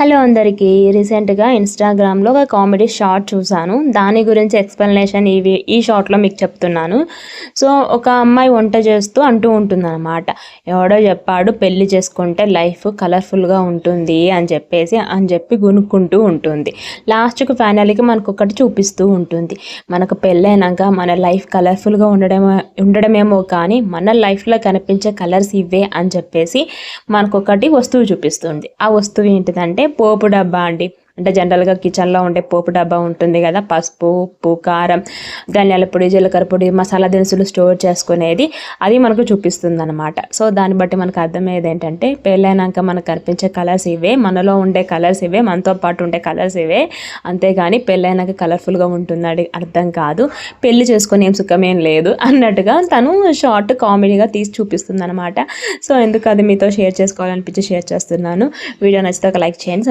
Hello అందరికీ. రీసెంట్గా ఇన్స్టాగ్రామ్లో ఒక కామెడీ షార్ట్ చూశాను. దాని గురించి ఎక్స్ప్లెనేషన్ ఇవి ఈ షార్ట్లో మీకు చెప్తున్నాను. సో ఒక అమ్మాయి వంట చేస్తూ అంటూ ఉంటుందన్నమాట. ఎవడో చెప్పాడు పెళ్ళి చేసుకుంటే లైఫ్ కలర్ఫుల్గా ఉంటుంది అని చెప్పేసి అని చెప్పి గునుక్కుంటూ ఉంటుంది. లాస్ట్కి ఫైనల్కి మనకు ఒకటి చూపిస్తూ ఉంటుంది. మనకు పెళ్ళైనాక మన లైఫ్ కలర్ఫుల్గా ఉండడమే ఉండడమేమో కానీ మన లైఫ్లో కనిపించే కలర్స్ ఇవే అని చెప్పేసి మనకు ఒకటి వస్తువు చూపిస్తుంది. ఆ వస్తువు ఏంటిదంటే పోపు డబ్బా అండి. అంటే జనరల్గా కిచెన్లో ఉండే పోపు డబ్బా ఉంటుంది కదా పసుపు ఉప్పు కారం ధనియాల పొడి జీలకర్ర పొడి మసాలా దినుసులు స్టోర్ చేసుకునేది అది మనకు చూపిస్తుంది అనమాట సో దాన్ని బట్టి మనకు అర్థమయ్యేది ఏంటంటే పెళ్ళైనాక మనకు కనిపించే కలర్స్ ఇవే మనలో ఉండే కలర్స్ ఇవే మనతో పాటు ఉండే కలర్స్ ఇవే అంతేగాని పెళ్ళైనాక కలర్ఫుల్గా ఉంటుందని అర్థం కాదు. పెళ్ళి చేసుకుని ఏం సుఖమేం లేదు అన్నట్టుగా తను షార్ట్ కామెడీగా తీసి చూపిస్తుంది అనమాట సో ఎందుకు అది మీతో షేర్ చేసుకోవాలనిపించి షేర్ చేస్తున్నాను. వీడియో నచ్చితే ఒక లైక్ చేయండి